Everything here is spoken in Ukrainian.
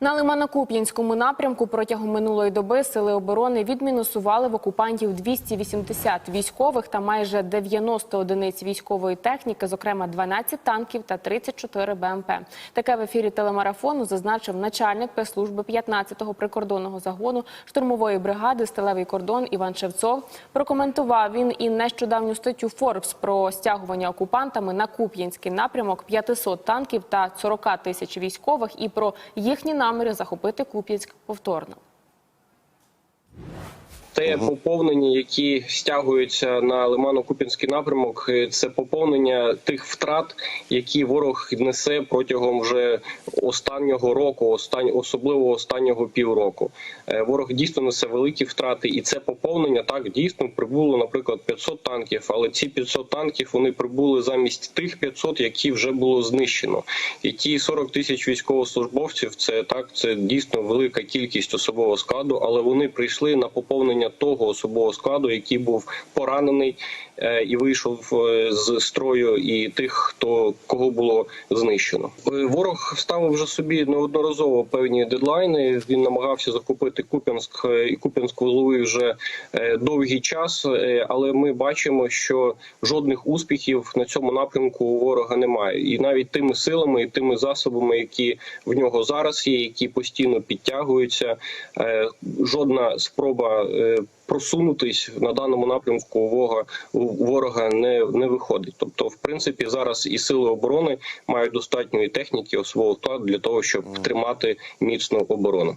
На Лимано-Куп'янському напрямку протягом минулої доби сили оборони відмінусували в окупантів 280 військових та майже 90 одиниць військової техніки, зокрема 12 танків та 34 БМП. Таке в ефірі телемарафону зазначив начальник прес-служби 15-го прикордонного загону штурмової бригади «Сталевий кордон» Іван Шевцов. Прокоментував він і нещодавню статтю Форбс про стягування окупантами на Куп'янський напрямок 500 танків та 40 тисяч військових і про їхні наміри захопити Куп'янськ повторно. Те поповнення, які стягуються на Лимано-Купінський напрямок, це поповнення тих втрат, які ворог несе протягом вже останнього року, остань, особливо останнього півроку. Е, Ворог дійсно несе великі втрати, і це поповнення так дійсно прибуло, наприклад, 500 танків. Але ці 500 танків вони прибули замість тих 500, які вже було знищено. І ті 40 тисяч військовослужбовців, це так, це дійсно велика кількість особового складу, але вони прийшли на поповнення того особового складу, який був поранений е, і вийшов е, з строю, і тих, хто кого було знищено. Е, Ворог ставив вже собі неодноразово певні дедлайни. Він намагався захопити Куп'янськ і Куп'янськ ловив вже довгий час, але ми бачимо, що жодних успіхів на цьому напрямку у ворога немає, і навіть тими силами, і тими засобами, які в нього зараз є, які постійно підтягуються, жодна спроба. Просунутись на даному напрямку ворога, ворога не, не виходить. Тобто, в принципі, зараз і сили оборони мають достатньої техніки особливо для того, щоб тримати міцну оборону.